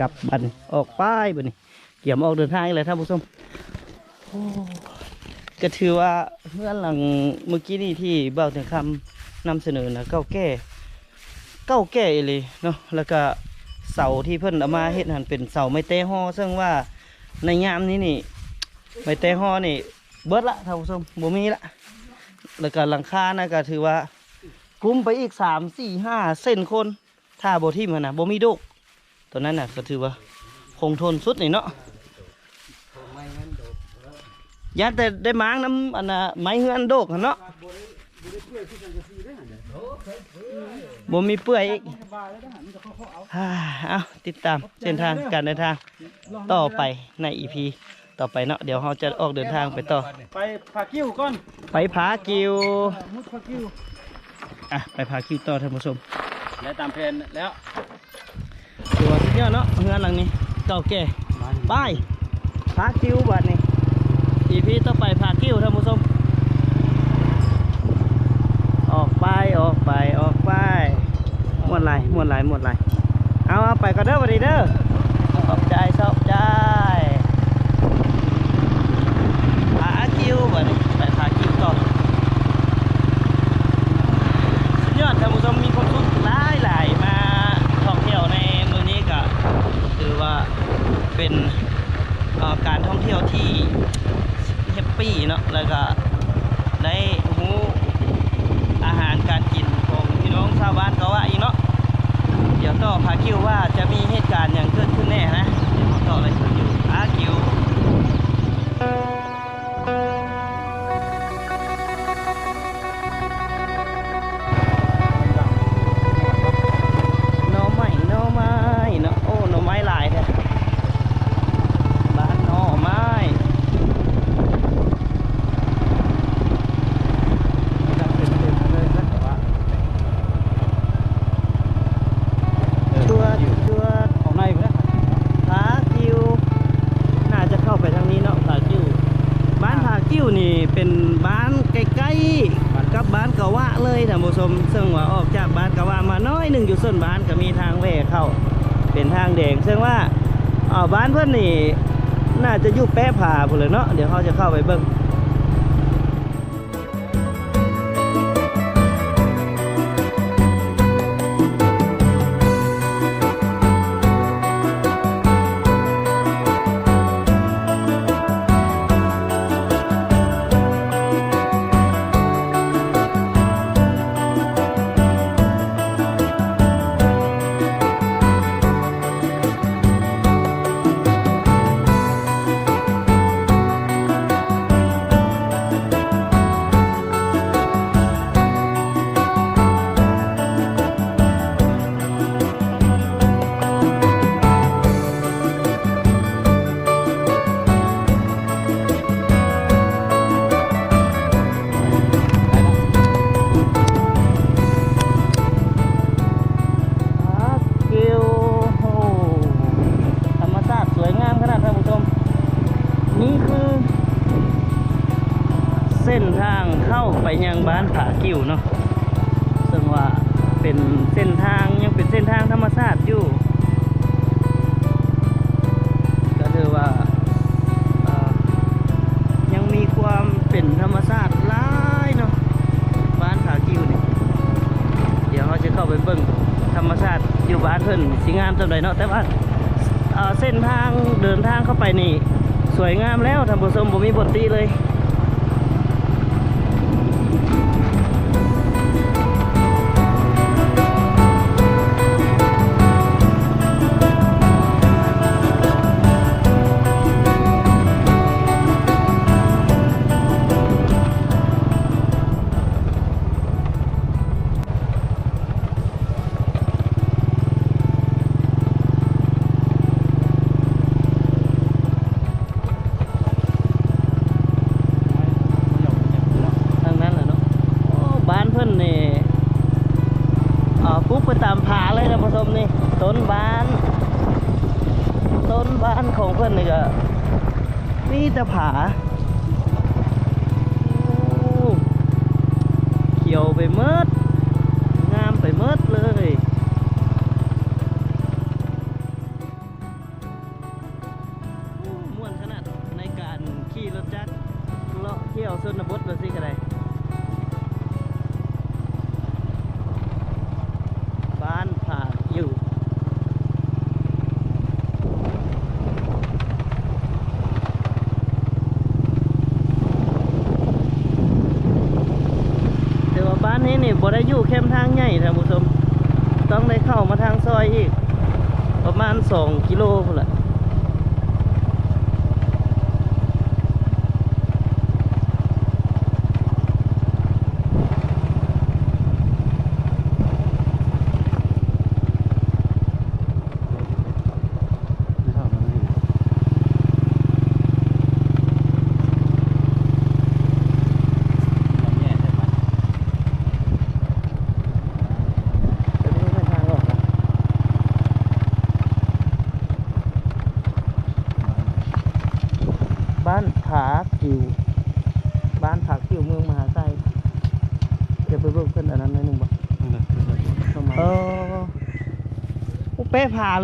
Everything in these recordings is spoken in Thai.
กลับบันออกป้ายบัดนี้เกี่ยมออกเดินทางเลยท่านผู้ชมก็ถือว่าเมื่อหลังเมื่อกี้นี่ที่เบาถึงคำนำเสนอนะเก้าแก่เก้าแก่เลยเนาะแล้วก็เสาที่เพิ่นเอามาเฮ็ดหันเป็นเสาไม้เตฮอซึ่งว่าในยามนี้นี่ไม้เตฮอนี่เบิดละท่านผู้ชมบ่มีละแล้วก็หลังคานะก็ถือว่ากุ้มไปอีกสามสี่ห้าเส้นคนถ้าโบทิ่มันนะบ่มีโดก ตัวนั้นน่ะก็ถือว่า คงทนสุดนี่เนาะยันแต่ได้ม้างน้ำอันน่ะไม้เฮือนโดกหั่นเนาะบ่มีเปื่อยอีกฮ่าเอาติดตามเส้นทางการเดินทางต่อไปในอีพีต่อไปเนาะเดี๋ยวเราจะออกเดินทางไปต่อ ไปผากิ้วก่อน ไปผากิวมุดผากิ้วอะไปผากิวต่อท่านผู้ชม และตามแผนแล้ว ถือว่าสุดยอดเนาะเฮือนหลังนี้เก่าแก่ไปพาคิวบัดนี้อีพีต่อไปพาคิวท่านผู้ชมออกไปออกไปออกไปมวนไหลายมวนไหลายมวนไหลายเอาเอาไปก็เด้อบัดนี้เด้อขอบใจขอบใจพาคิวบัดนี้ไปพาคิวต่อสุดยอดท่านผู้ชมมีความสุขหลายหลายๆมาท่องเที่ยวในมือนี้ก็ คือว่าเป็นการท่องเที่ยวที่แฮปปี้เนาะแล้วก็ งว่าออกจากบ้านกะว่ามาน้อยหนึ่งอยู่ส่วนบ้านก็มีทางแหวกเข้าเป็นทางแดงซึ่งว่าอ๋อบ้านเพื่อนนี่น่าจะอยู่แปะผาพุ่นเลยเนาะเดี๋ยวเขาจะเข้าไปเบิ้ง เข้าไปเบิ่งธรรมชาติอยู่บ้านเพิ่นสิงามจังใดเนาะแต่ว่าเส้นทางเดินทางเข้าไปนี่ สวยงามแล้วท่านผู้ชมบ่มีบทตีเลย พิ่นนี่ก็มีแต่ผาเขียวไปเมิด 了。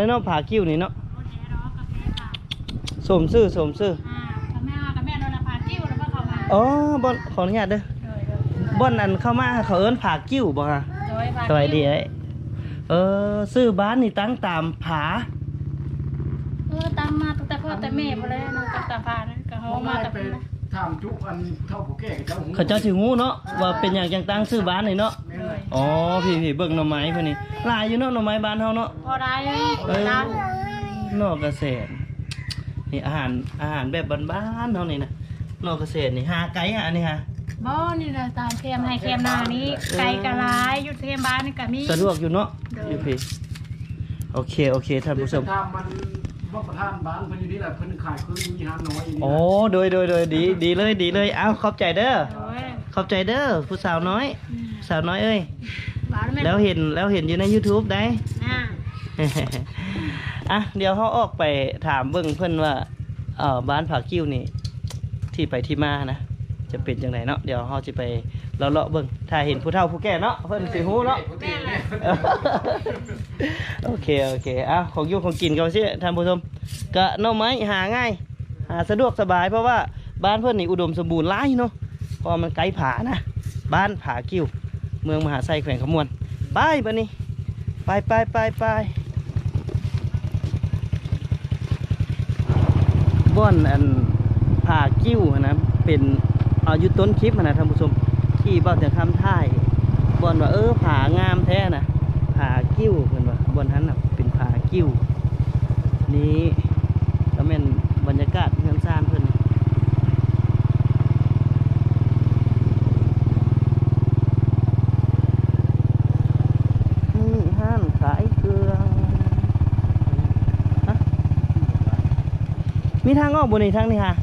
เป๊ะผาเลยเนาะผากิวนี่เนาะสมซื่อสมซื่ออ่ากับแม่กับแม่โดนพาจิ้วแล้วก็เข้ามาอ๋อบอนขออนุญาตเด้อโดยโดยบ่อนนั้นเข้ามาเขาเอิ้นผากิ้วบ่ฮะโดยพาสวัสดีเอ้ยเออซื้อบ้านนี่ตั้งตามผาเออตามมาตั้งแต่พ่อแต่แม่มาเลยน้องตั้งแต่พานั่นก็เฮามาแต่เป็น ถามจุอันเท่าผู้แก่เจ้าหูเขาเจ้าสิงูเนาะว่าเป็นอย่างจังตั้งซื้อบ้านนี่เนาะโดยอ๋อพี่พี่เบิ่งหน่อไม้เพิ่นนี่หลายอยู่เนาะหน่อไม้บ้านเฮาเนาะ พอได้เออร้านนอกเกษตรนี่อาหารอาหารแบบบ้านๆเฮานี่นะนอกเกษตรนี่หาไก่ฮะอันนี้ฮะบ่นี่นะตามเค็มให้เค็มหน้านี้ ไก่กะลายอยู่เค็มบ้านนี่ก็มี สะดวกอยู่เนาะออยู่พี่โอเคโอเคท่านผู้ชมมัน ว่าประธานบ้านเพิ่นอยู่นี่แหละเพิ่นขายเครื่องมีหาน้อยนี่โอ้โดยโดยโดยดีดีเลยดีเลยเอาขอบใจเด้อโดยขอบใจเด้อผู้สาวน้อยอืมสาวน้อยเอ้ยบ้านแม่แล้วเห็นแล้วเห็นอยู่ใน YouTube ได้ อ่าอะเดี๋ยวเขาออกไปถามเบิ่งเพิ่นว่าเอ่อบ้านผากิ้วนี่ ที่ไปที่มานะ จะเป็นจังไดเนาะเดี๋ยวเขาจะไป เลาะๆเบิ่งถ้าเห็นผู้เฒ่าผู้แก่เนาะเพิ่นสิฮู้เนาะแม่เลยโอเค โอเคอะของอยู่ของกินกันสิท่านผู้ชมก็หน่อไม้หาง่าย หาสะดวกสบายเพราะว่าบ้านเพื่อนนี่อุดมสมบูรณ์หลายเนาะเพราะมันไกลผานะ บ้านผากิ้ว เมืองมหาไซแขวงขมวน ไปบันนี้ ไปไปไปไปบ่อนอันผากิ้วนะ เป็นเอาอยู่ต้นคลิปนะท่านผู้ชม ที่เบ้าจะคำท่ายบอนว่าเออผางามแท้นะผากิ้วเพิ่นว่าบอนนั้นน่ะเป็นผากิ้ว นี่ก็แม่นบรรยากาศเฮือนซ่านเพิ่นนี่ห้านขายเครื่องฮะมีทางออกบนนี้ทางนี้ฮะ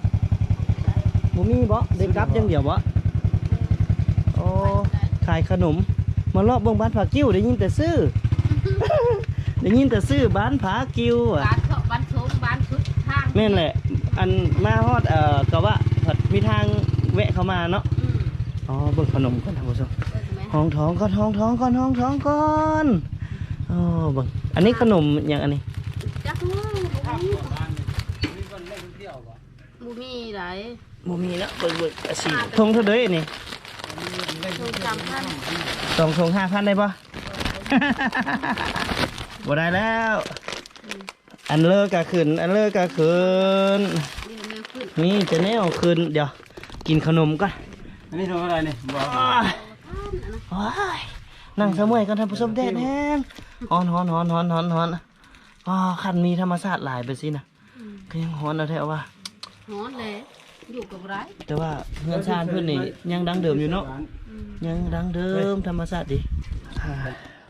บ่มีบ่เด็กกลับยังเดียวบ่ ขายขนม มารอบเบิ่งบ้านผากิ้วได้ยินแต่ซื้อ ได้ยินแต่ซื้อบ้านผากิ้วอะบ้านเขาบ้านสูงบ้านสุดทางแม่นแหละ อันมาฮอดเอ่อกะว่าผัดมีทางแวะเข้ามาเนาะอืมอ๋อเบิ่งขนมก่อนท่านผู้ชมเออแม่ห้องท้องก่อนห้องท้องก่อนห้องท้องก่อนอ๋อเบิ่งอันนี้ขนมอย่างอันนี้จักมูบ่มีมีคนเล่นเที่ยวบ่บ่มีหลายบ่มีเนาะเบิ่งเบิ่งอาสีทงเท่าเด้นี่ล งจำท่านสองทงห้าพันได้ปะ บ่ได้แล้ว อันเลิกกะขึ้น อันเลิกกะขึ้น นี่จะแนวขึ้น เดี๋ยว กินขนมก่อนอันนี้ทำอะไรเนี่บอกอ้ายว้ายนั่งเสมอยกันท่านผู้ชมแดดแห้งฮ้อนฮ้อนฮ้อนฮ้อนฮ้อนฮอนอ๋อคันมีธรรมชาติหลายไปสินะก็ยังฮอนเอาแท้ว่าฮ้อนเลย อยู่กับไรแต่ว่าเงินชาติเพื่อนนี่ยังดังเดิมอยู่เนาะอืมยังดังเดิมธรรมชาติดีอ่า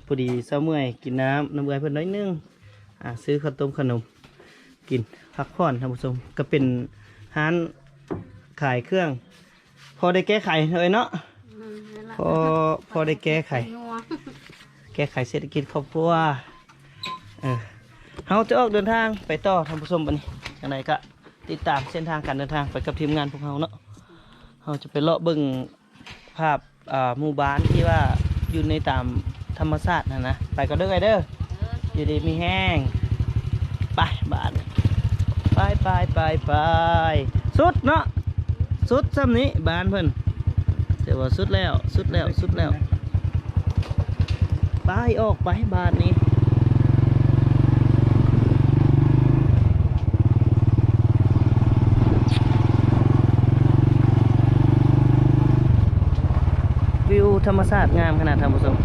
พอดีเสมอยกินน้ำน้ำเกลือเพื่อนน้อยนึงอ่าซื้อข้าวต้มขนม กินพักผ่อนท่านผู้ชมก็เป็นร้านขายเครื่อง พอได้แก้ไขเลยเนาะอืมนั่นล่ะพอพอได้แก้ไขนัวแก้ไขเศรษฐกิจครอบครัวเออเราจะออกเดินทางไปต่อท่านผู้ชมบันนี้ยังไงก็ ติดตามเส้นทางการเดินทางไปกับทีมงานพวกเราเนาะเราจะไปเลาะเบิ่งภาพอ่าหมู่บ้านที่ว่าอยู่ในตามธรรมชาตินะนะ ไปก็เด้อไอเด้ออออยู่ดีมีแห้ง ไปบ้านไปไปไปไปสุดเนาะสุดซ้ำนี้บ้านเพิ่นถือว่าสุดแล้วสุดแล้วสุดแล้วไปออกไปบ้านนี้ วิว ธรรมชาติงามขนาดท่านผู้ชม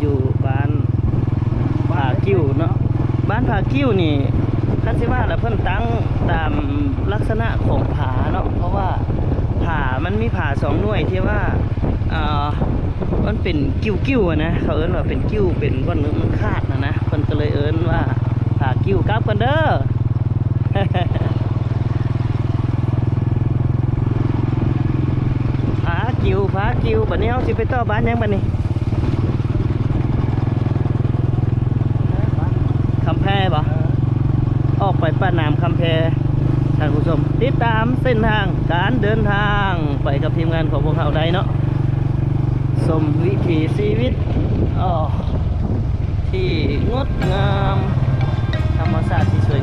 อยู่บ้านผากิ้วเนาะบ้านผากิ้วนี่คันสิว่าแล้วเพิ่นตั้งตามลักษณะของผาเนาะเพราะว่าผามันมีผาสองหน่วยที่ว่าอ่ามันเป็นกิ้วๆอะนะเขาเอิ้นว่าเป็นกิ้วเป็นก้อนเนื้อมันขาดนะนะเพิ่นก็เลยเอิ้นว่าผากิ้วกลับกันเด้อ ผากิ้วผากิวบัดนี้เฮาสิไปต่อบ้านยังบัดนี้คำแพร่ปะออกไปป้าน้ำคำแพท่านผู้ชม ติดตามเส้นทางการเดินทางไปกับทีมงานของพวกเราได้เนาะสมวิถีชีวิตอ๋อที่งดงาม ธรรมชาติที่สวย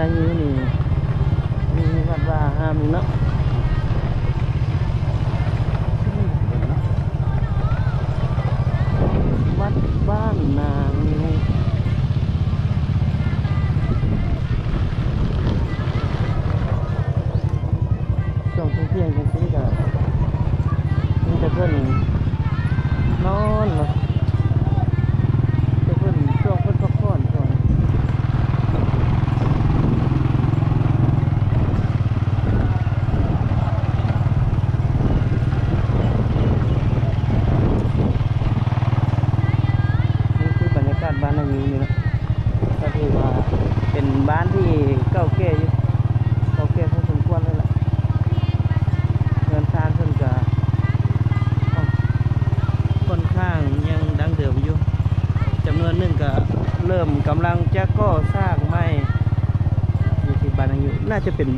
อ้โห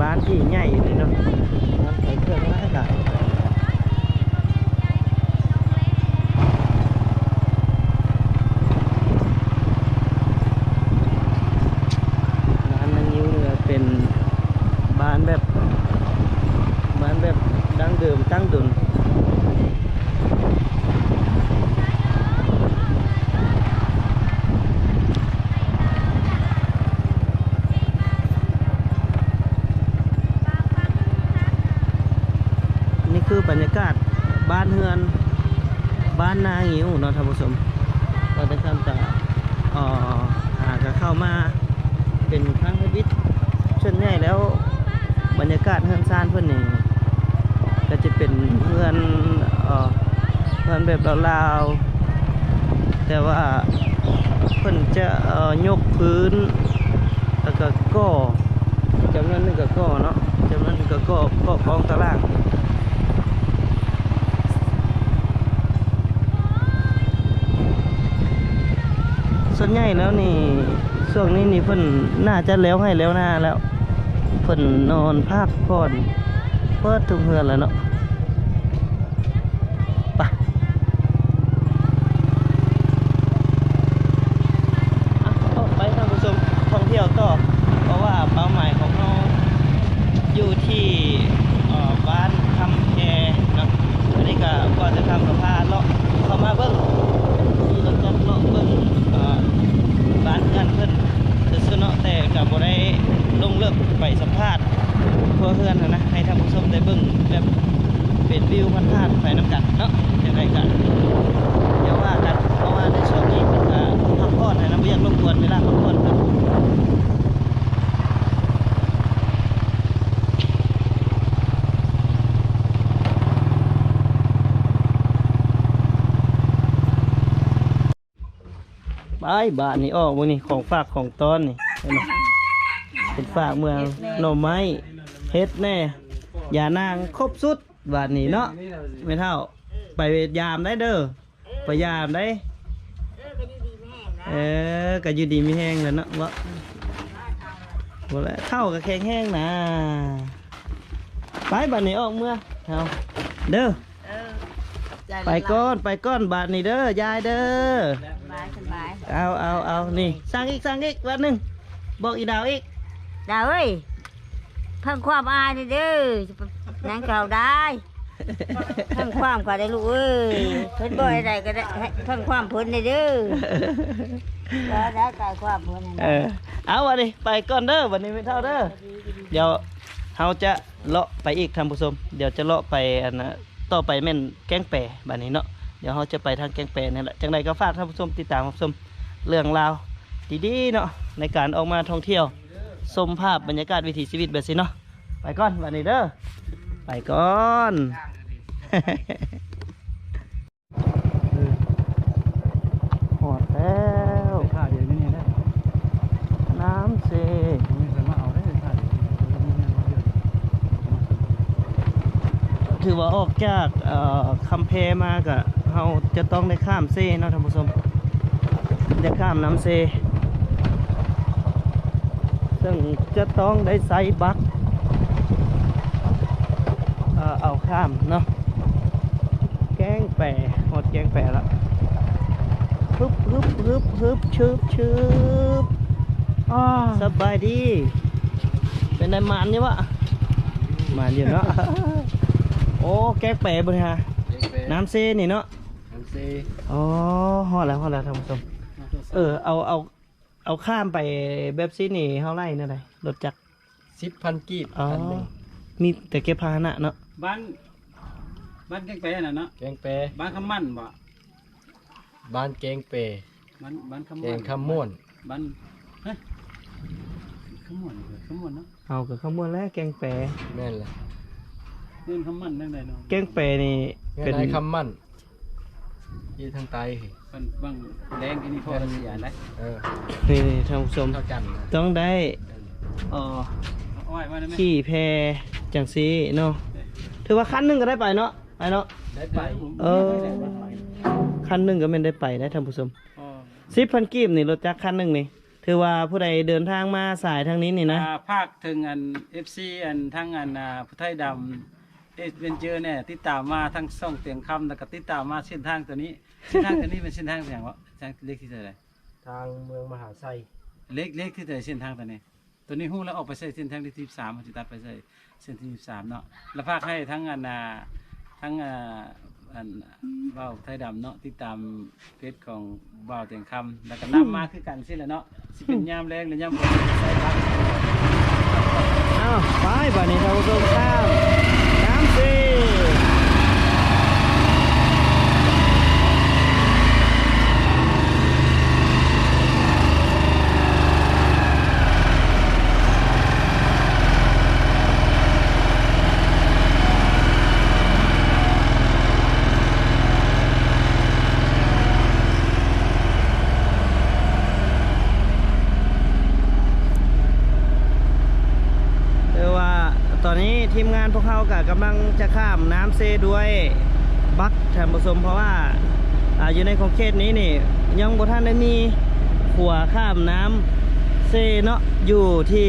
น่าจะเป็นบ้านที่ใหญ่เลยเนาะบ้านใส่เครื่องร้ายหลายร้านนางยิ้วเนี่ยเป็นบ้านแบบบ้านแบบ บรรยากาศบ้านเฮือน บ้านนางิ้วเนาะท่านผู้ชมเราได้ทำกับเอ่อหาก็เข้ามาเป็นครั้งชีวิตส่วนใหญ่แล้วบรรยากาศเฮือนซานเพื่อนนี่ก็จะเป็นเพื่อนเอ่อเพื่อนแบบลาวๆแต่ว่าเพิ่นจะเอ่อยกพื้น แล้ว ก็จำนวนหนึงก็ก่อเนาะจำนวนหนึงก็ก่อก่อกองตารางส่วนใหญ่แล้วนี่ช่วงนี้นี่เพิ่นน่าจะแล้วให้แล้วหน้าแล้วเพิ่นนอนพักผ่อนเปิดทุกเฮือนแล้วเนาะไปอะต่อไปท่านผู้ชมท่องเที่ยวต่อ เพราะว่าเป้าหมายของเราอยู่ที่เอ่อบ้านคำแกเนาะอันนี้ก็ก่อนจะทำกับพาเลาะเข้ามาเบิ่ง ขี่รถจักรเลาะเบิ่งเอ่อบ้านเพื่อนเพิ่นซื่อๆเนาะแต่ก็บ่ได้ลงเลิกไป สัมภาษณ์ทั่วเพื่อนนะให้ท่านผู้ชมได้เบิ่งแบบเป็นวิวพันธาตุไปน้ำกันเนาะจังไดกันเดี๋ยวว่ากันเพราะว่าในช่วงนี้เพิ่นก็พักผ่อนให้นะบ่อยากรบกวนเวลาพักผ่อนเพิ่นไปบ้านนี้ออกมื้อนี้ของฝากของต้อนนี่เห็นไหม เป็นฝากเมืองหน่อไม้เฮ็ดแน่อย่านางครบสุดบ้านนี้เนาะไม่เท่า ไปยามได้เด้อไปยามได้ เออก็อยู่ดีมีแห้งแล้วเนาะวะบ่แล้วเท่ากับแข็งแห้งนะไปบัดนี้ออกเมื่อเอาเด้อไปก้อนไปก้อนบาทนี้เด้อยายเด้อสบายสบายเอาเอาเอานี่สั่งอีกสั่งอีกวันหนึ่งบอกอีดาวอีก ดาวเอ้ยเพิ่มความอายนี่เด้อนั่งเก่าได้เพิ่มความก็ได้ลูกเอ้ยเพิ่นบ่อยได้ก็ได้ให้เพิ่มความเพิ่นได้เด้อแล้วได้กายความเพิ่นนั่นเออเอาวันนี้ไปก่อนเด้อวันนี้ไม่เท่าเด้อเดี๋ยวเราจะเลาะไปอีกท่านผู้ชมเดี๋ยวจะเลาะไปอันนะต่อไปแม่นแกงแปรบัดนี้เนาะเดี๋ยวเราจะไปทางแกงแปรนี่แหละจังใดก็ฝากท่านผู้ชมติดตามรับชมเรื่องราวดีๆเนาะในการออกมาท่องเที่ยว ชมภาพบรรยากาศวิถีชีวิตแบบนี้เนาะไปก่อนวันนี้เด้อไปก่อนหอดแล้วไปท่าเดียวนี่ได้น้ำเซไม่สามารถเอาได้ท่าเดียวถือว่าออกจากเอ่อคำเพมากะเราจะต้องได้ข้ามเซ่เนาะท่านผู้ชมจะข้ามน้ำเซ ซึ่งจะต้องได้ไซบักเอ่อเอาข้ามเนาะแกงแปรหอดแกงแปรแล้วฮึบฮึบฮึบฮึบชืบชืบอ่าสบายดี เป็นได้หมานนี่วะหมานอยู่เนาะโอ้แก๊กแปะบนฮะน้ำเซนี่เนาะน้ำเซอ๋อฮอดแล้วฮอดแล้วท่านผู้ชมเออเอาเอา เอาข้ามไปแบบซีนี่เท่าไรนั่นไงรถจักรสิบพันกีบอ๋อพันหนึ่งมีแต่เก็บพาหนะเนาะบ้านบ้านแกงแปะน่ะเนาะแกงเปบ้านคำมั่นบ่บ้านแกงเปบ้านบ้านคำแกมั่นงข้ามม่วนบ้านเฮ้ยคำม่วนเหรอคำม่วนเนาะเอากับข้าวมวนแล้วแกงแปะแม่นเลยเรื่องคำมั่นนั่นใดเนาะแกงแปะนี่แม่เป็น นายคำมั่นอยี่ทางใต้ เหบ้านบางแดงที่นี่พ่อเราเสียนะเออนี่นี่ท่านผู้ชมเท่ากันนะต้องได้เอ่อเอาไว้มาได้ไหมขี่แพจังซีเนาะถือว่าคันหนึงก็ได้ไปเนาะไปเนาะ ได้ไปเออ คันหนึ่งก็ไม่นได้ไปได้ท่านผู้ชมอ๋อสิบพันกีบนี่รถจักรคันหนึ่งนี่ถือว่าผู้ใดเดินทางมาสายทางนี้นี่นะ อ่าภาคถึงอัน FC อันทั้งอันอ่าพุทธไทยดำ เอเวนเจอร์เนี่ยติดตามมาทั้งซ่องเตียงคำแล้วก็ติดตามมาเส้นทางตัวนี้ เส้นทางตัวนี้เป็นเส้นทางอย่างวะเส้นทางเลขที่เท่าไหร่ทางเมืองมหาไซเลขเลขที่เท่าไหร่เส้นทางตัวนี้ ตัวนี้หู้แล้วออกไปใส่เส้นทางที่ที่สามมันจะตัดไปใส่เส้นที่สามเนาะแล้วภาคให้ทั้งอันอ่าทั้งอ่าอันเบ้าไทยดำเนาะติดตามเพจของเบ้าเตียงคำแล้วก็นำมาคือกันสิแหละเนาะสิเป็นยามแรงหรือยามฝนใส่ครับ อ้าวไปบ่านี้ท่านผู้ชมข้าม น้ำซี ทีมงานพว ก็กำลังจะข้ามน้ำเซด้วยบักท่านผู้ชมเพราะว่าออยู่ในของเขตนี้นี่ ยังบ่ท่านได้มีขัวข้ามน้ำเซเนาะอยู่ที่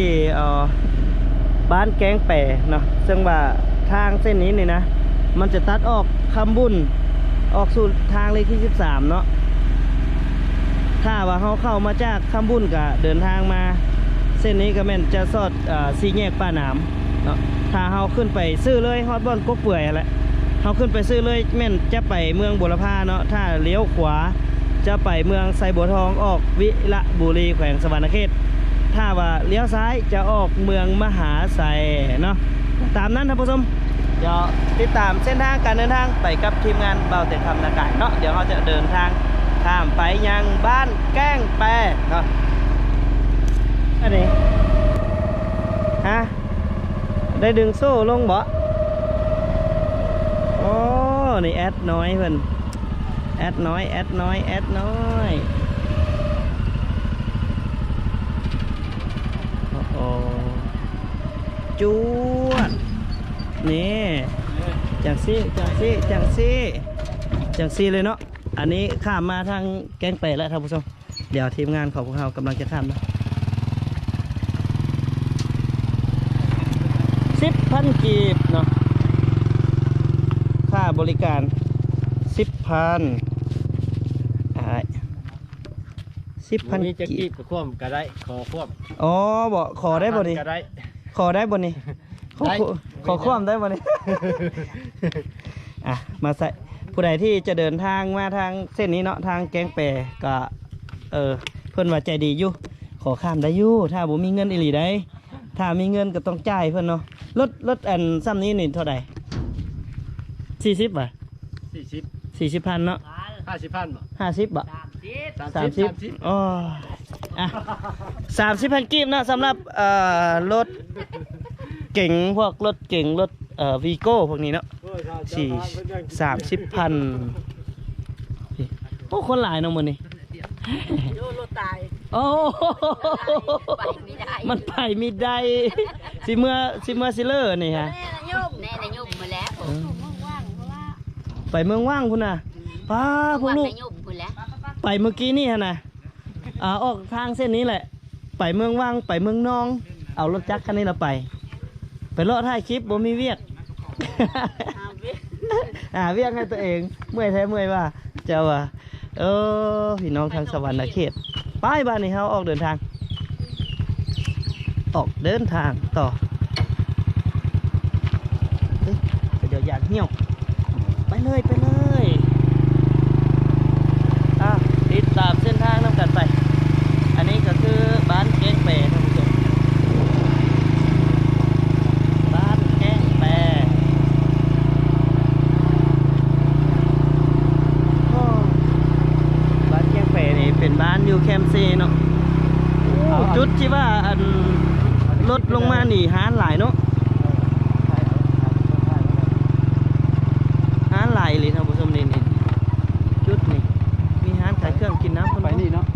บ้านแกงแปรเนาะซึ่งว่าทางเส้นนี้นี่นะ มันจะตัดออกคำบุญออกสู่ทางเลขที่ 13 เนาะถ้าว่าเขาเข้ามาจากคำบุญก็เดินทางมา เส้นนี้ก็แม่นจะสอดอ่าสีแยกป้าหนาม เนาะถ้าเฮาขึ้นไปซื้อเลยฮอดบอนกกเปื่อยแหละเฮาขึ้นไปซื้อเลยแม่นจะไปเมืองบุรพาเนาะถ้าเลี้ยวขวาจะไปเมืองไซบัวทองออกวิระบุรีแขวงสวรรณเขตถ้าว่าเลี้ยวซ้ายจะออกเมืองมหาไซเนาะตามนั้นท่านผู้ชมเดี๋ยวติดตามเส้นทางการเดินทางไปกับทีมงานเบาเต็มคำนากาศเนาะเดี๋ยวเราจะเดินทางข้ามไปยังบ้านแก้งแปรเนาะอันนี้ฮะ ได้ดึงโซ่ลงบ่โอ้นี่แอดน้อยเพิ่นแอดน้อยแอดน้อยแอดน้อยโอ้โหจวดนี่จังซี่จังซี่จังซี่จังซี่เลยเนาะอันนี้ข้ามมาทางแกงเปรแล้วท่านผู้ชมเดี๋ยวทีมงานของพวกเรากำลังจะข้ามนะ สิบ พันกีบเนาะค่าบริการสิบพันสิบพันมีจะกีกีบบกับควมก็ได้ขอควมอ๋อบอกขอได้บ่นี่ก็ได้ขอได้บ่นี่ขอได้ขอความได้บ่นี่อะมาใส่ผู้ใดที่จะเดินทางมาทางเส้นนี้เนาะทางแกงแปรก็เออเพิ่นว่าใจดีอยู่ขอข้ามได้อยู่ถ้าบ่มีเงินอีหลีได้ ถ้ามีเงินก็ต้องจ่ายเพิ่นเนาะรถรถอันซ้ำนี้นี่เท่าใดสี่สิบบ่ะสี่สิบสี่สิบพันเนาะห้าสิบพันบ่ห้าสิบบ่ะสามสามสิสิบบอ๋ออะสามสิบพันกีบเนาะสำหรับเอ่อรถเก่งพวกรถเก่งรถเอ่อวีโก้พวกนี้เนาะสี่สามสิบพันโอ้คนหลายเน้องมันนี่โยโลตาย โอ้ไปไม่ได้มันไปไม่ได้สิเมื่อสิเมื่อสิเลอร์นี่ฮะ แน่นะโยมแน่นะโยมมาแล้วเออว่างๆเพราะว่าไปเมืองว่างคุณน่ะป้าพวกลูกโยมมาแล้วไปเมื่อกี้นี่ฮะนะอ่าออกทางเส้นนี้แหละ ไปเมืองว่างไปเมืองนอง เอารถจักรคันนี้เราไป ไปเลาะถ่ายคลิปบ่มีเวียกอ่าเวียกให้ตัวเอง เมื่อยแท้เมื่อยว่า เจ้าว่าเออพี่น้องทางสวรรค์เขต ไป้ายบ้านนี้เขาออกเดินทาง ออกเดินทางต่อเดี๋ยวอยากเหี่ยว ไปเลยไปเลยอะติดตาม นี่เนาะ